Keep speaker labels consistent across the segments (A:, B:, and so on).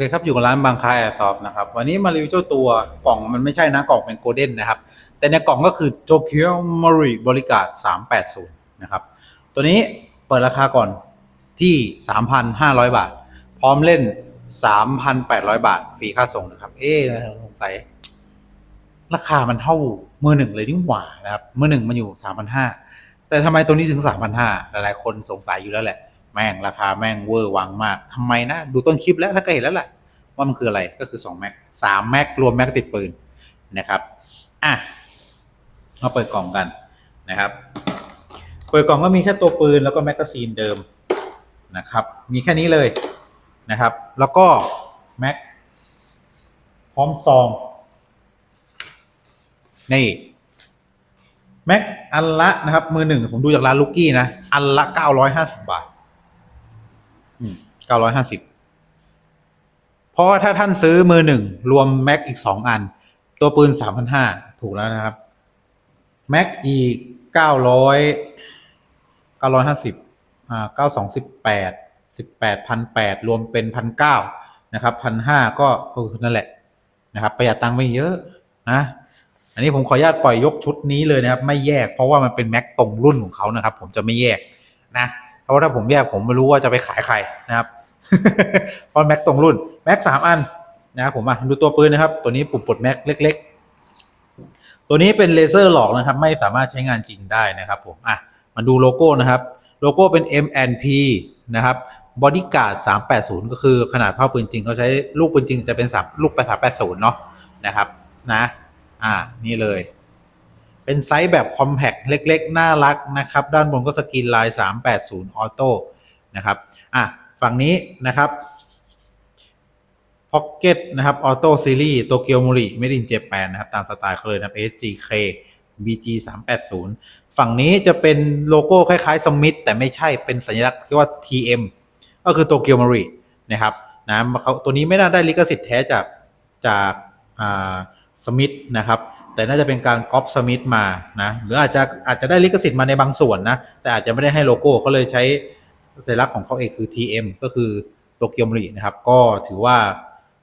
A: เคครับ อยู่กับร้านบางคายแอร์ซอฟนะครับ วันนี้มารีวิวเจ้าตัวกล่องมันไม่ใช่นะกล่องเป็นโกลเด้นนะครับ แต่ในกล่องก็คือโจ k ิ o มารีบริการ380 นะครับ ตัวนี้เปิดราคาก่อนที่ 3,500 บาท พร้อมเล่น 3,800 บาทฟรีค่าส่งนะครับ เอ๊สงสัย ราคามันเท่ามือหนึ่งเลยนี่หว่านะครับมือหนึ่งมันอยู่ 3,500แต่ทำไมตัวนี้ถึง 3,500หลายๆคนสงสัยอยู่แล้วแหละ แม่งราคาแม่งเวอร์วังมากทำไมนะ ดูต้นคลิปแล้วถ้าก็เห็นแล้วแหละว่ามันคืออะไรก็คือ2แม็ก3แม็กรวมแม็กติดปืนนะครับอะมาเปิดกล่องกันนะครับ เปิดกล่องก็มีแค่ตัวปืนแล้วก็แมกกาซีนเดิมนะครับ มีแค่นี้เลยนะครับ แล้วก็แม็กพร้อมซองนี่แม็กอันละนะครับมือหนึ่งผมดูจากร้านลูกกี้นะ อันละ 950 บาท อืม950เพราะว่าถ้าท่านซื้อมือหนึ่งรวมแม็กอีกสองอัน ตัวปืน3,500ถูกแล้วนะครับ แม็กอีก900 950อ่า9218 18,800รวมเป็น1,900นะครับ1,500ก็เออนั่นแหละนะครับ ประหยัดตังค์ไม่เยอะนะอันนี้ผมขออนุญาตปล่อยยกชุดนี้เลยนะครับ ไม่แยกเพราะว่ามันเป็นแม็กตรงรุ่นของเขานะครับ ผมจะไม่แยกนะ เพราะว่าถ้าผมแยกผมไม่รู้ว่าจะไปขายใครนะครับ เพราะแม็กตรงรุ่นแม็กสามอันนะครับผมอะดูตัวปืนนะครับ ตัวนี้ปุ่มปลดแม็กเล็ก ๆ ตัวนี้เป็นเลเซอร์หลอกนะครับ ไม่สามารถใช้งานจริงได้นะครับผมอะมาดูโลโก้นะครับ โลโก้เป็น MNP นะครับบอดี้การ์ด380 ก็คือขนาดเท่าปืนจริงเขาใช้ลูกปืนจริงจะเป็น3ลูกไป380 เนาะนะครับนะอ่านี่เลย เป็นไซส์แบบคอมแพคเล็ก ๆ น่ารักนะครับ ด้านบนก็สกรีนลาย 380 ออโต้นะครับอะ ฝั่งนี้นะครับพ็อกเก็ตนะครับออโต้ซีรีส์โตเกียวมูริเมดินเจแปนนะครับ ตามสไตล์เขาเลยนะครับ SGK BG 380ฝั่งนี้จะเป็นโลโก้คล้ายๆสมิธแต่ไม่ใช่เป็นสัญลักษณ์ที่ว่า TM ก็คือโตเกียวมารีนะครับนะเขาตัวนี้ไม่น่าได้ลิขสิทธิ์แท้จากจากสมิธนะครับ แต่น่าจะเป็นการก๊อปสมิธมานะหรืออาจจะอาจจะได้ลิขสิทธิ์มาในบางส่วนนะแต่อาจจะไม่ได้ให้โลโก้เขาเลยใช้ สัญลักษณ์ของเขาเองคือ TM ก็คือโตเกียวมารีนะครับ ก็ถือว่า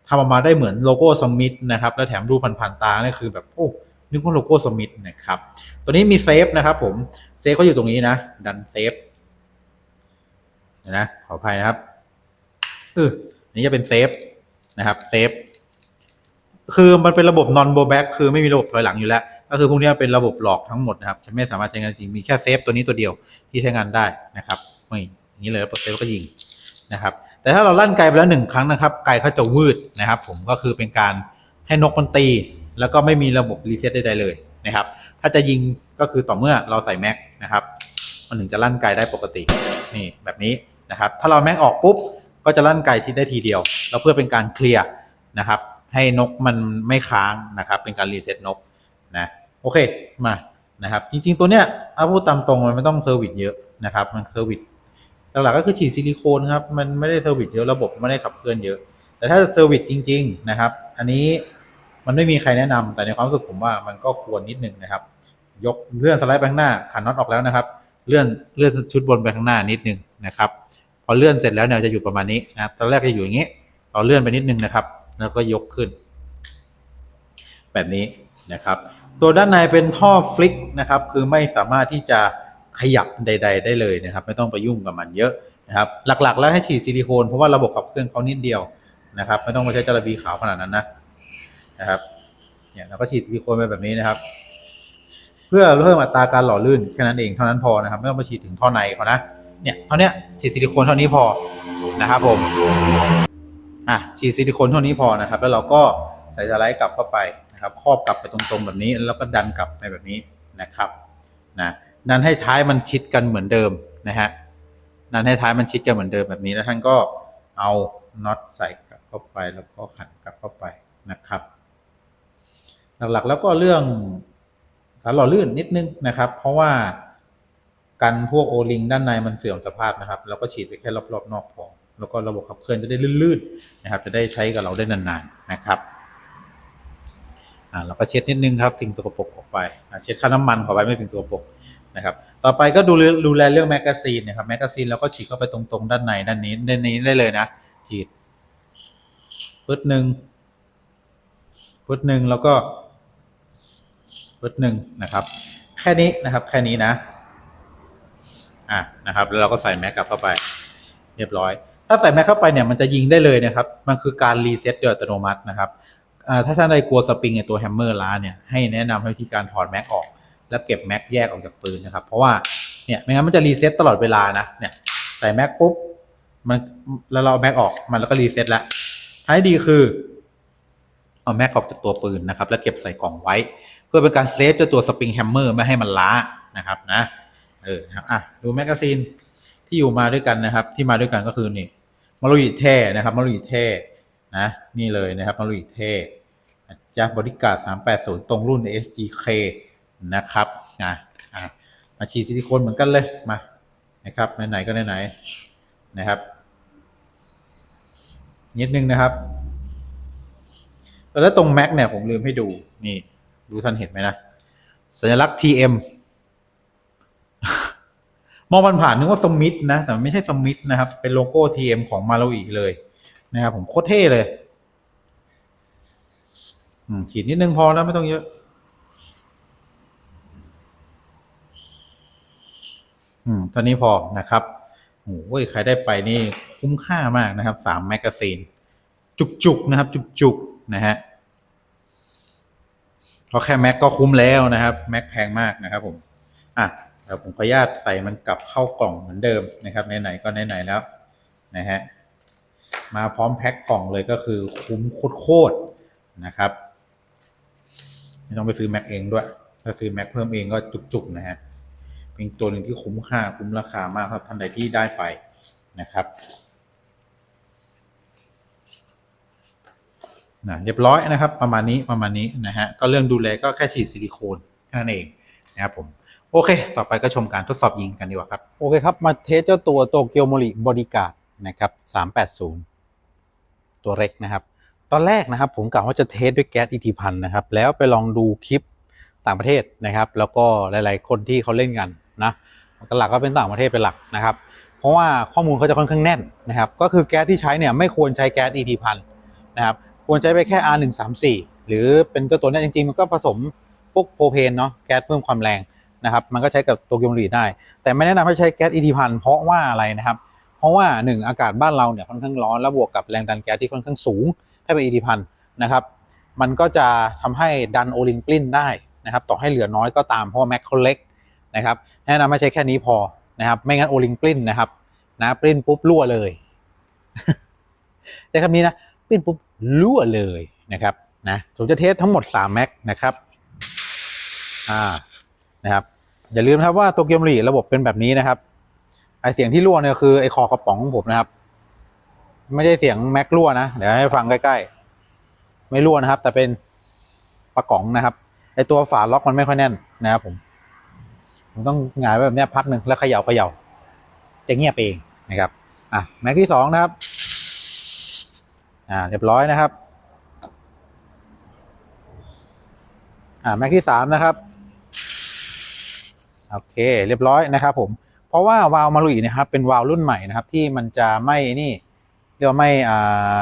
A: ทำออกมาได้เหมือนโลโก้สมิธนะครับ แล้วแถมรูปพันๆตานี่คือแบบโอ้นึกว่าโลโก้สมิธนะครับ ตัวนี้มีเซฟนะครับผม เซฟก็อยู่ตรงนี้นะ ดันเซฟนะขออภัยนะครับเอออันนี้จะเป็นเซฟนะครับเซฟคือมันเป็นระบบ non b o back คือไม่มีระบบถอยหลังอยู่แล้ว ก็คือพวกนี้เป็นระบบหลอกทั้งหมดนะครับ จะไม่สามารถใช้งานจริง มีแค่เซฟตัวนี้ตัวเดียวที่ใช้งานได้นะครับไม่ อย่างนี้เลยแล้วกดเซฟก็ยิงนะครับ แต่ถ้าเราลั่นไกลไปแล้วหนึ่งครั้งนะครับ ไกลเขาจะวืดนะครับ ผมก็คือเป็นการให้นกมันตี แล้วก็ไม่มีระบบรีเซ็ตใดๆเลยนะครับ ถ้าจะยิงก็คือต่อเมื่อเราใส่แม็กนะครับ มันถึงจะลั่นไกลได้ปกตินี่แบบนี้นะครับ ถ้าเราแม็กออกปุ๊บก็จะลั่นไกลที่ได้ทีเดียว แล้วเพื่อเป็นการเคลียร์นะครับ ให้นกมันไม่ค้างนะครับ เป็นการรีเซ็ตนกนะโอเคมานะครับ จริงๆตัวเนี้ยถ้าพูดตามตรงมันไม่ต้องเซอร์วิสเยอะนะครับ มันเซอร์วิส หลักๆก็คือฉีดซิลิโคนครับ มันไม่ได้เซอร์วิสเยอะระบบไม่ได้ขับเคลื่อนเยอะ แต่ถ้าเซอร์วิสจริง ๆ นะครับ อันนี้มันไม่มีใครแนะนำแต่ในความรู้สึกผมว่ามันก็ควรนิดนึงนะครับ ยกเลื่อนสไลด์ไปข้างหน้าขันน็อตออกแล้วนะครับ เลื่อนเลื่อนชุดบนไปข้างหน้านิดนึงนะครับ พอเลื่อนเสร็จแล้วเนี่ยจะอยู่ประมาณนี้นะครับตอนแรกจะอยู่อย่างนี้เราเลื่อนไปนิดนึงนะครับ แล้วก็ยกขึ้น แบบนี้นะครับ ตัวด้านในเป็นท่อฟลิกนะครับ คือไม่สามารถที่จะ ขยับใด ๆ ได้เลยนะครับ ไม่ต้องไปยุ่งกับมันเยอะนะครับหลักๆ แล้วให้ฉีดซิลิโคนเพราะว่าระบบขับเคลื่อนเขานิดเดียวนะครับไม่ต้องมาใช้จระบีขาวขนาดนั้นนะนะครับเนี่ยเราก็ฉีดซิลิโคนไปแบบนี้นะครับ เพื่อเพิ่มอัตราการหล่อลื่นแค่นั้นเองเท่านั้นพอนะครับไม่ต้องมาฉีดถึงท่อในเขานะเนี่ยเท่านี้ฉีดซิลิโคนเท่านี้พอนะครับผมอะฉีดซิลิโคนเท่านี้พอนะครับ แล้วเราก็ใส่สไลด์กลับเข้าไปนะครับครอบกลับไปตรงๆแบบนี้แล้วก็ดันกลับไปแบบนี้นะครับนะ ดันให้ท้ายมันชิดกันเหมือนเดิมนะฮะดันให้ท้ายมันชิดกันเหมือนเดิมแบบนี้แล้วท่านก็เอาน็อตใส่กลับเข้าไปแล้วก็ขันกลับเข้าไปนะครับ หลักๆแล้วก็เรื่องสารหล่อลื่นนิดนึงนะครับ เพราะว่ากันพวกโอลิงด้านในมันเสื่อมสภาพนะครับ แล้วก็ฉีดไปแค่รอบๆนอกพอแล้วก็ระบบขับเคลื่อนจะได้ลื่นๆนะครับ จะได้ใช้กับเราได้นานๆนะครับอ่าเราก็เช็ดนิดนึงครับสิ่งสกปรกออกไปเช็ดค่าน้ำมันขอไปไม่สิ่งสกปรก นะครับต่อไปก็ดูแลดูแลเรื่องแมกกาซีนนะครับแมกกาซีนเราก็ฉีดเข้าไปตรงๆ ด้านในด้านนี้ด้านนี้ได้เลยนะฉีดปึ๊ดหนึ่งปึ๊ดหนึ่งแล้วก็ปึ๊ดหนึ่งนะครับ แค่นี้นะครับแค่นี้นะอะนะครับ แล้วเราก็ใส่แม็กกลับเข้าไปเรียบร้อย ถ้าใส่แม็กเข้าไปเนี่ยมันจะยิงได้เลยนะครับ มันคือการรีเซ็ตโดยอัตโนมัตินะครับถ้าท่านใดกลัวสปริงในตัวแฮมเมอร์ล้าเนี่ยให้แนะนำให้วิธีการถอดแม็กออก แล้วเก็บแม็กแยกออกจากปืนนะครับ เพราะว่าเนี่ยไม่งั้นมันจะรีเซ็ตตลอดเวลานะเนี่ยใส่แม็กปุ๊บมันแล้วเราเอาแม็กออกมันแล้วก็รีเซ็ตแล้วท้ายดีคือเอาแม็กออกจากตัวปืนนะครับ แล้วเก็บใส่กล่องไว้ เพื่อเป็นการเซฟเจ้าตัวสปริงแฮมเมอร์ไม่ให้มันล้านะครับนะเออครับอะดูแมกกาซีนที่อยู่มาด้วยกันนะครับ ที่มาด้วยกันก็คือนี่มารุยเท่นะครับมารุยเท่นะนี่เลยนะครับมารุยเท่จากบริการ380 ตรงรุ่น SGK นะครับนะมาฉีดซิลิโคนเหมือนกันเลยมานะครับไหนๆก็ไหนๆนะครับ นิดนึงนะครับแล้วตรงแม็กเนี่ยผมลืมให้ดูนี่ดูท่านเห็นไหมนะ สัญลักษณ์ TM มองผ่านๆนึกว่าสมิธนะแต่ไม่ใช่สมิธนะครับ เป็นโลโก้ TM ของมา o อีเลยนะครับผมโคตรเท่เลยฉีดนิดนึงพอแล้วไม่ต้องเยอะ อืมตอนนี้พอนะครับโอ้ยใครได้ไปนี่คุ้มค่ามากนะครับสามแมกกาซีน จุกๆนะครับ จุกๆนะฮะเพราะแค่แม็กก็คุ้มแล้วนะครับ แม็กแพงมากนะครับผมอะเดี๋ยวผมขออนุญาตใส่มันกลับเข้ากล่องเหมือนเดิมนะครับไหนๆก็ไหนๆแล้วนะฮะมาพร้อมแพ็คกล่องเลยก็คือคุ้มโคตรๆนะครับ ไม่ต้องไปซื้อแม็กเองด้วย ถ้าซื้อแม็กเพิ่มเองก็จุกๆนะฮะ เป็นตัวหนึ่งที่คุ้มค่าคุ้มราคามากครับท่านใดที่ได้ไปนะครับนะเรียบร้อยนะครับ ประมาณนี้ประมาณนี้นะฮะก็เรื่องดูแลก็แค่ฉีดซิลิโคนแค่นั้นเองนะครับผมโอเค ต่อไปก็ชมการทดสอบยิงกันดีกว่าครับ
B: โอเคครับ มาเทสเจ้าตัวโตเกียวโมริบอดี้การ์ดนะครับ 380 ตัวเล็กนะครับ ตอนแรกนะครับผมกะว่าจะเทสด้วยแก๊สอีทีพันนะครับ แล้วไปลองดูคลิปต่างประเทศนะครับ แล้วก็หลาย ๆ คนที่เขาเล่นกัน นะหลักก็เป็นต่างประเทศเป็นหลักนะครับ เพราะว่าข้อมูลเขาจะค่อนข้างแน่นนะครับ ก็คือแก๊สที่ใช้เนี่ยไม่ควรใช้แก๊สอีทีพันนะครับ ควรใช้ไปแค่ R134 หรือเป็นตัวตัวนี้จริงๆ มันก็ผสมพวกโพรเพนเนาะแก๊สเพิ่มความแรงนะครับ มันก็ใช้กับตเกียวมรีได้ แต่ไม่แนะนำให้ใช้แก๊สอีทีพันเพราะว่าอะไรนะครับ เพราะว่าหนึ่งอากาศบ้านเราเนี่ยค่อนข้างร้อนแล้วบวกกับแรงดันแก๊สที่ค่อนข้างสูง ถ้าเป็นอีทีพันนะครับ มันก็จะทำให้ดันโอลิงปลิ้นได้นะครับ ต่อให้เหลือน้อยก็ตามเพราะแม็กเขาเล็ก นะครับแนะนำไม่ใช้แค่นี้พอนะครับ ไม่งั้นโอลิงปลิ้นนะครับนะปลิ้นปุ๊บรั่วเลยใช้คำนี้นะปลิ้นปุ๊บรั่วเลยนะครับนะผมจะเทสทั้งหมด3แม็กนะครับอ่านะครับอย่าลืมครับว่าตัวเกียวมรีระบบเป็นแบบนี้นะครับไอเสียงที่รั่วเนี่ยคือไอคอกระป๋องของผมนะครับไม่ใช่เสียงแม็กรั่วนะเดี๋ยวให้ฟังใกล้ๆ ไม่รั่วนะครับ แต่เป็นประกองนะครับไอตัวฝาล็อกมันไม่ค่อยแน่นนะครับผม ผมต้องหงายไว้แบบนี้พักหนึ่งแล้วเขย่าเขย่าจะเงียบเองนะครับอะแม็กที่สองนะครับ อ่าเรียบร้อยนะครับ อ่าแม็กที่สามนะครับโอเคเรียบร้อยนะครับ ผม เพราะว่าวาล์วมาลุยนะครับ เป็นวาล์วรุ่นใหม่นะครับ ที่มันจะไม่นี่เรียกว่าไม่อ่า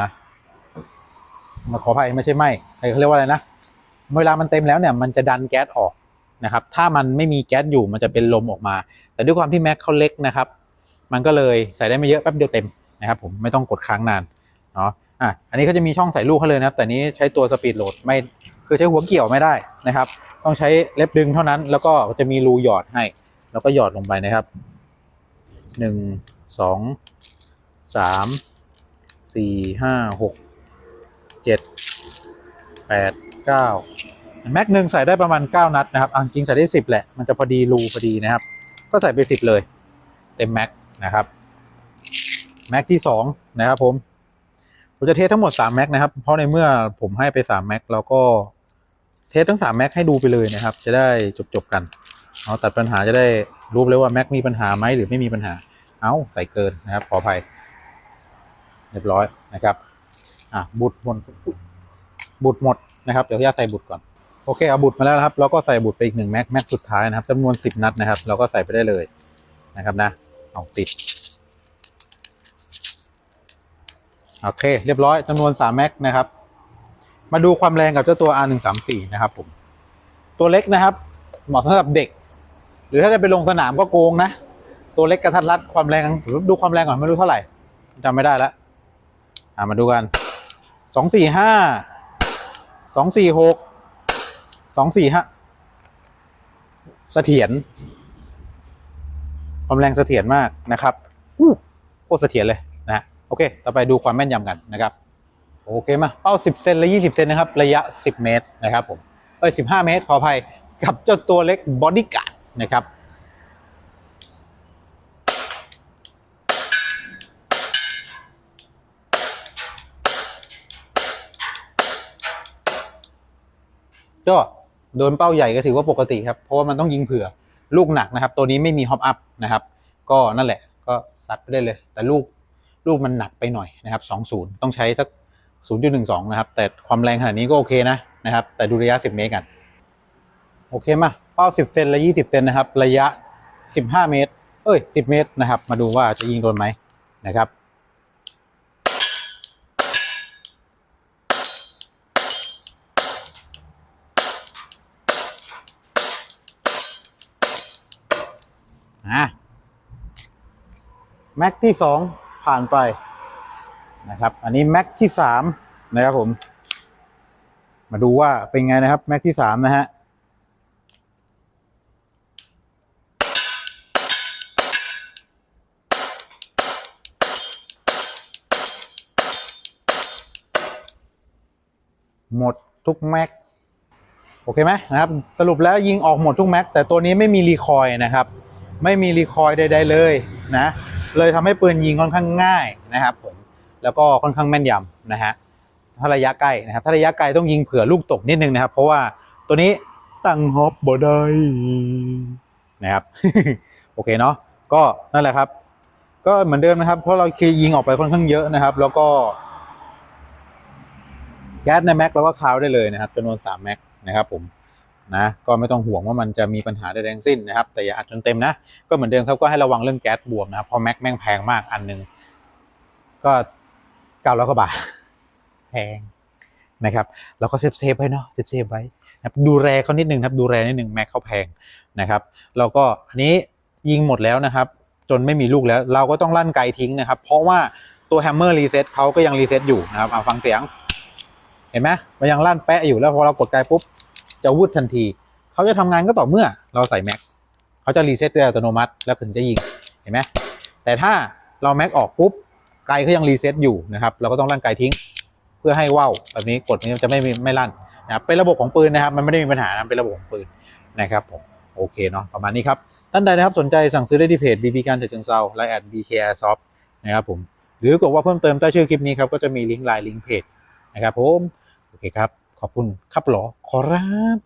B: มาขออภัยไม่ใช่ไม่เขาเรียกว่าอะไรนะเวลามันเต็มแล้วเนี่ยมันจะดันแก๊สออก นะครับ ถ้ามันไม่มีแก๊สอยู่มันจะเป็นลมออกมา แต่ด้วยความที่แม็กเขาเล็กนะครับ มันก็เลยใส่ได้ไม่เยอะแป๊บเดียวเต็มนะครับ ผมไม่ต้องกดค้างนานเนาะอะอันนี้เขาจะมีช่องใส่ลูกเขาเลยนะครับ แต่นี้ใช้ตัวสปีดโหลดไม่คือใช้หัวเกี่ยวไม่ได้นะครับ ต้องใช้เล็บดึงเท่านั้น แล้วก็จะมีรูหยอดให้ แล้วก็หยอดลงไปนะครับหนึ่งสองสามสี่ห้าหกเจ็ดแปดเก้า แม็กหนึ่งใส่ได้ประมาณเก้านัดนะครับจริงใส่ได้สิบแหละ มันจะพอดีรูพอดีนะครับ ก็ใส่ไปสิบเลย เต็มแม็กนะครับแม็กที่สองนะครับผม ผมจะเทสทั้งหมดสามแม็กนะครับ เพราะในเมื่อผมให้ไปสามแม็กเราก็เทสทั้งสามแม็กให้ดูไปเลยนะครับ จะได้จบจบๆกัน เอาตัดปัญหาจะได้รู้เลยว่าแม็กมีปัญหาไหมหรือไม่มีปัญหา เอาใส่เกินนะครับ ขออภัย เรียบร้อยนะครับ อะบุตรหมดบุตรหมดนะครับ เดี๋ยวย่าใส่บุตรก่อน โอเคเอาบุตรมาแล้วนะครับเราก็ใส่บุตรไปอีกหนึ่งแม็กแม็กสุดท้ายนะครับจำนวนสิบนัดนะครับ เราก็ใส่ไปได้เลยนะครับนะเอาติดโอเค เรียบร้อยจำนวน3แม็กนะครับ มาดูความแรงกับเจ้าตัว R134 นะครับ ผม ตัวเล็กนะครับ เหมาะสำหรับเด็ก หรือถ้าจะไปลงสนามก็โกงนะ ตัวเล็กกระทัดรัดความแรงหรือดูความแรงก่อนไม่รู้เท่าไหร่จำไม่ได้แล้วอ่ามาดูกันสองสี่ห้าสองสี่หก สองสี่ห้าเสถียรความแรงเสถียรมากนะครับอู้โคตรเสถียรเลยนะโอเค ต่อไปดูความแม่นยำกันนะครับ โอเคมาเป้า 10 เซนและ 20 เซนนะครับ ระยะ 10 เมตรนะครับผมเอ้ย15 เมตร ขออภัย กับเจ้าตัวเล็กบอดี้การ์ดนะครับก็ โดนเป้าใหญ่ก็ถือว่าปกติครับ เพราะว่ามันต้องยิงเผื่อลูกหนักนะครับ ตัวนี้ไม่มีฮอปอัพนะครับ ก็นั่นแหละก็ซัดไปได้เลย แต่ลูกลูกมันหนักไปหน่อยนะครับ20 ต้องใช้สัก 0.12 นะครับ แต่ความแรงขนาดนี้ก็โอเคนะนะครับ แต่ดูระยะ 10 เมตรกัน โอเคมา เป้า 10 เซนและ 20 เซนนะครับ ระยะ 15 เมตร เอ้ย 10 เมตรนะครับ มาดูว่าจะยิงโดนไหมนะครับ แม็กที่สองผ่านไปนะครับ อันนี้แม็กที่สามนะครับผม มาดูว่าเป็นไงนะครับ แม็กที่สามนะฮะหมดทุกแม็กโอเคไหมนะครับ สรุปแล้วยิงออกหมดทุกแม็กแต่ตัวนี้ไม่มีรีคอยนะครับ ไม่มีรีคอยใด ๆ เลยนะ เลยทำให้ปืนยิงค่อนข้างง่ายนะครับผมแล้วก็ค่อนข้างแม่นยำนะฮะถ้าระยะใกล้นะครับถ้าระยะไกลต้องยิงเผื่อลูกตกนิดนึงนะครับ เพราะว่าตัวนี้ตั้งฮอปบ่ได้นะครับโอเคเนาะก็นั่นแหละครับ ก็เหมือนเดิมนะครับ เพราะเราคือยิงออกไปค่อนข้างเยอะนะครับ แล้วก็แก๊สในแม็กเราก็คาวได้เลยนะครับจำนวน3แม็กนะครับผม นะก็ไม่ต้องห่วงว่ามันจะมีปัญหาใดๆทั้งสิ้นนะครับ แต่อย่าอัดจนเต็มนะ ก็เหมือนเดิมครับก็ให้ระวังเรื่องแก๊สบวมนะครับเพราะแม็กแม่งแพงมากอันหนึ่งก็เก้าร้อยกว่าบาทแพงนะครับเราก็เซฟเซฟไว้เนาะเซฟเซฟไว้นะดูแลเขานิดนึงครับดูแลนิดนึงแม็กเขาแพงนะครับแล้วก็อันนี้ยิงหมดแล้วนะครับ จนไม่มีลูกแล้ว เราก็ต้องลั่นไกลทิ้งนะครับ เพราะว่าตัวแฮมเมอร์รีเซ็ตเขาก็ยังรีเซ็ตอยู่นะครับเอาฟังเสียง เห็นไหมมันยังลั่นแปะอยู่แล้วพอเรากดไกลปุ๊บ จะวุดทันที เขาจะทำงานก็ต่อเมื่อเราใส่แม็กเขาจะรีเซ็ตด้วยอัตโนมัติ แล้วถึงจะยิงเห็นไหมแต่ถ้าเราแม็กออกปุ๊บไกลเขายังรีเซ็ตอยู่นะครับเราก็ต้องลั่นไกลทิ้ง เพื่อให้ว่าวแบบนี้กดนี้จะไม่ไม่ลั่นนะครับเป็นระบบของปืนนะครับ มันไม่ได้มีปัญหานะเป็นระบบของปืนนะครับผมโอเคเนาะประมาณนี้ครับท่านใดนะครับสนใจสั่งซื้อได้ที่เพจ BB การเถิดเชิงเซาไลน์แอด BK Airsoft นะครับผมหรือกดว่าเพิ่มเติมใต้ชื่อคลิปนี้ครับก็จะมีลิงก์ไลน์ลิงก์เพจนะครับผมโอเคครับ ขอบคุณครับหรอขอรับ